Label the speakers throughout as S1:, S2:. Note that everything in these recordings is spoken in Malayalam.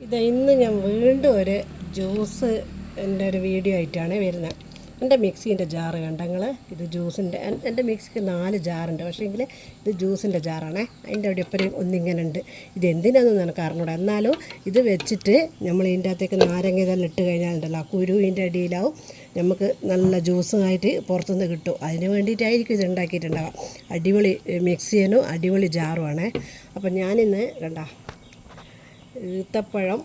S1: ഇത് ഇന്ന് ഞാൻ വീണ്ടും ഒരു ജ്യൂസ് എന്റെ ഒരു വീഡിയോ ആയിട്ടാണ് വരുന്നത്. എന്റെ മിക്സീന്റെ ജാറ് കണ്ടങ്ങൾ ഇത് ജ്യൂസിന്റെ എന്റെ മിക്സിക്ക് നാല് ജാറുണ്ട്. പക്ഷേങ്കിൽ ഇത് ജ്യൂസിന്റെ ജാറാണ്. അതിന്റെ അവിടെ ഇപ്പം ഒന്നിങ്ങനെ ഉണ്ട് ഇത് എന്തിനാണെന്ന് എനിക്ക് അറിഞ്ഞൂടാ. എന്നാലും ഇത് വെച്ചിട്ട് നമ്മൾ ഇതിന്റെ അകത്തേക്ക് നാരങ്ങ ഇതെല്ലാം ഇട്ട് കഴിഞ്ഞാലുണ്ടല്ലോ ആ കുരുവിന്റെ അടിയിലാവും. നമുക്ക് നല്ല ജ്യൂസുമായിട്ട് പുറത്തുനിന്ന് കിട്ടും. അതിന് വേണ്ടിയിട്ടായിരിക്കും ഇത് ഉണ്ടാക്കിയിട്ടുണ്ടാവുക. അടിപൊളി മിക്സിയനും അടിപൊളി ജാറുമാണ് അപ്പം ഞാനിന്ന് കണ്ട ഈത്തപ്പഴം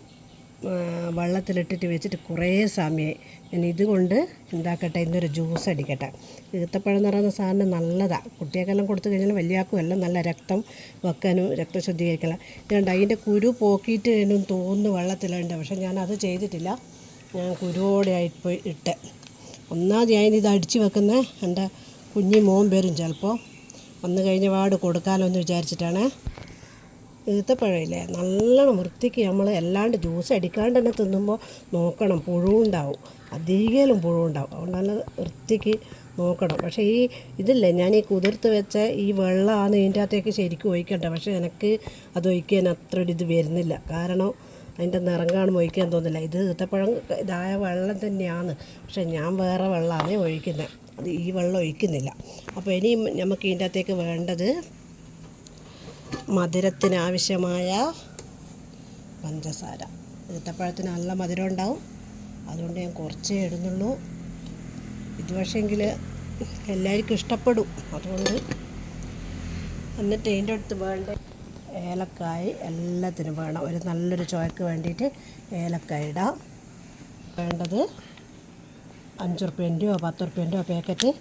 S1: വെള്ളത്തിലിട്ടിട്ട് വെച്ചിട്ട് കുറേ സമയമായി ഞാൻ ഇതുകൊണ്ട് എന്താക്കട്ടെ ഇന്നൊരു ജ്യൂസ് അടിക്കട്ടെ. ഈത്തപ്പഴം എന്ന് പറയുന്ന സാധനം നല്ലതാണ് കുട്ടികൾക്കെല്ലാം കൊടുത്തു കഴിഞ്ഞാൽ വലിയാക്കും എല്ലാം നല്ല രക്തം വെക്കാനും രക്തം ശുദ്ധീകരിക്കണം ഇതുകൊണ്ട് അതിന്റെ കുരു പോക്കിയിട്ട് എന്നും തോന്നുന്നു വെള്ളത്തിലുണ്ട്. പക്ഷെ ഞാനത് ചെയ്തിട്ടില്ല. ഞാൻ കുരുവോടെ ആയിട്ട് പോയി ഇട്ട്. ഒന്നാമത് ഇത് അടിച്ച് വെക്കുന്ന എന്റെ കുഞ്ഞി മോൻ വരും ചിലപ്പോൾ. വന്നു കഴിഞ്ഞ പാട് കൊടുക്കാമല്ലോ എന്ന് വിചാരിച്ചിട്ടാണ്. ഈത്തപ്പഴമില്ലേ നല്ലോണം വൃത്തിക്ക് നമ്മൾ അല്ലാണ്ട് ജ്യൂസ് അടിക്കാണ്ട് തന്നെ തിന്നുമ്പോൾ നോക്കണം പുഴുണ്ടാവും അധികം പുഴുണ്ടാവും അതുകൊണ്ട് നല്ല വൃത്തിക്ക് നോക്കണം. പക്ഷേ ഈ ഇതില്ലേ ഞാൻ ഈ കുതിർത്ത് വെച്ച ഈ വെള്ളമാണ് ഇതിന്റെ അകത്തേക്ക് ശരിക്കും ഒഴിക്കണ്ട. പക്ഷേ എനിക്ക് അത് ഒഴിക്കാൻ അത്ര ഒരു ഇത് വരുന്നില്ല. കാരണം അതിന്റെ നിറം കാണുമ്പോൾ ഒഴിക്കാൻ തോന്നില്ല. ഇത് ഈത്തപ്പഴം ഇതായ വെള്ളം തന്നെയാണ്. പക്ഷേ ഞാൻ വേറെ വെള്ളമാണ് ഒഴിക്കുന്നത് അത് ഈ വെള്ളം ഒഴിക്കുന്നില്ല. അപ്പോൾ ഇനിയും നമുക്ക് ഇതിന്റെ അകത്തേക്ക് വേണ്ടത് മധുരത്തിന് ആവശ്യമായ പഞ്ചസാര. ഏത്തപ്പഴത്തിന് നല്ല മധുരം ഉണ്ടാവും. അതുകൊണ്ട് ഞാൻ കുറച്ചേ ഇടുന്നുള്ളൂ. ഇത് പക്ഷേങ്കിൽ എല്ലാവർക്കും ഇഷ്ടപ്പെടും. അതുകൊണ്ട് എന്നിട്ട് ഇതിന്റെ അടുത്ത് വേണ്ട ഏലക്കായ് എല്ലാത്തിനും വേണം. ഒരു നല്ലൊരു ചോയക്ക് വേണ്ടിയിട്ട് ഏലക്കായ ഇടാം. വേണ്ടത് അഞ്ച് റുപ്യന്റെയോ പത്ത് റുപ്യന്റെയോ പാക്കറ്റ്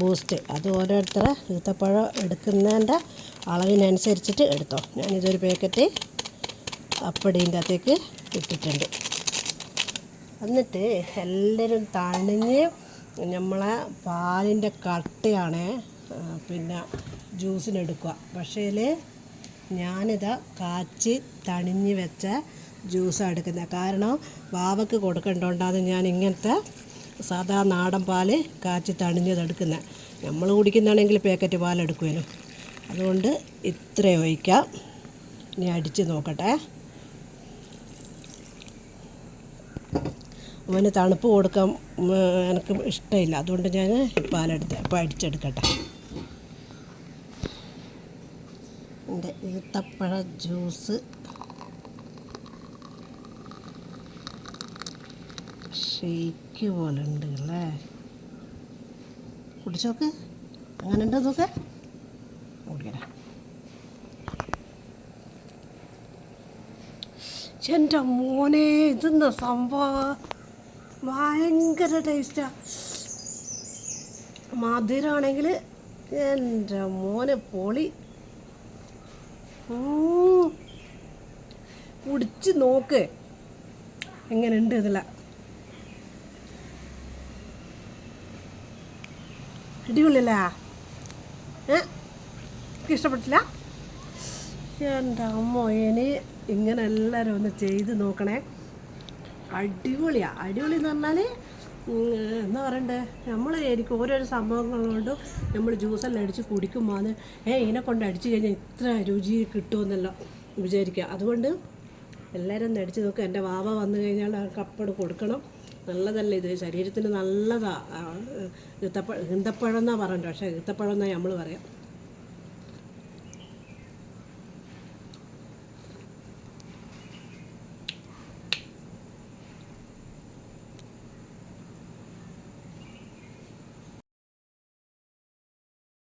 S1: ബൂസ്റ്റ്. അത് ഓരോരുത്തർ ഈത്തപ്പഴം എടുക്കുന്നതിന്റെ അളവിനനുസരിച്ചിട്ട് എടുത്തോ. ഞാനിതൊരു പാക്കറ്റ് അപ്പടീന്റെ അകത്തേക്ക് ഇട്ടിട്ടുണ്ട്. എന്നിട്ട് എല്ലാവരും തണിഞ്ഞ് നമ്മളെ പാലിന്റെ കട്ടയാണ് പിന്നെ ജ്യൂസിനെടുക്കുക. പക്ഷേ ഞാനിതാ കാച്ചി തണിഞ്ഞ് വെച്ച ജ്യൂസാണ് എടുക്കുന്നത്. കാരണം വാവക്ക് കൊടുക്കേണ്ടതുകൊണ്ടാണ് ഞാൻ ഇങ്ങനത്തെ സാധാ നാടൻ പാൽ കാച്ചി തണിഞ്ഞത് എടുക്കുന്നത് നമ്മൾ കുടിക്കുന്നതാണെങ്കിൽ പാക്കറ്റ് പാലെടുക്കുമല്ലോ അതുകൊണ്ട് ഇത്രയും ഒഴിക്കാം. ഇനി അടിച്ച് നോക്കട്ടെ. അവന് തണുപ്പ് കൊടുക്കാൻ എനിക്ക് ഇഷ്ടമില്ല അതുകൊണ്ട് ഞാൻ പാലെടുത്ത് അപ്പോൾ അടിച്ചെടുക്കട്ടെ. എന്റെ ഈത്തപ്പഴ ജ്യൂസ്. ഷെയ്ക്ക് പോലെ ഉണ്ട് അല്ലേ? കുടിച്ചോക്ക്. അങ്ങനെ ഉണ്ടോ നോക്ക് കുടിക്കടാ എന്റെ മോനെ ഇതെന്താ സംഭവം? ഭയങ്കര ടേസ്റ്റാ മധുരമാണെങ്കിൽ എന്റെ മോനെ പൊളി. കുടിച്ച് നോക്ക്. എങ്ങനെയുണ്ട് ഇതില? അടിപൊളിയല്ലേ? ഏ? ഇഷ്ടപ്പെട്ടില്ല എന്റെ അമ്മ ഇനി ഇങ്ങനെ എല്ലാവരും ഒന്ന് ചെയ്ത് നോക്കണേ. അടിപൊളിയാണ് അടിപൊളി എന്ന് പറഞ്ഞാൽ എന്താ പറയണ്ടേ? നമ്മൾ എനിക്ക് ഓരോരോ സംഭവങ്ങളുകൊണ്ടും നമ്മൾ ജ്യൂസെല്ലാം അടിച്ച് കുടിക്കുമ്പോൾ ഏ ഇതിനെ കൊണ്ട് അടിച്ച് കഴിഞ്ഞാൽ ഇത്ര രുചി കിട്ടുമെന്നല്ലോ വിചാരിക്കുക അതുകൊണ്ട് എല്ലാവരും ഒന്ന് അടിച്ച് നോക്കുക എന്റെ വാവ വന്നു കഴിഞ്ഞാൽ കപ്പട് കൊടുക്കണം. നല്ലതല്ല ഇത്? ശരീരത്തിന് നല്ലതാണ് ഈത്തപ്പഴം ഈന്തപ്പഴം എന്നാണ് പറയണ്ടത് പക്ഷേ ഈത്തപ്പഴം എന്നാണ് നമ്മൾ പറയാം.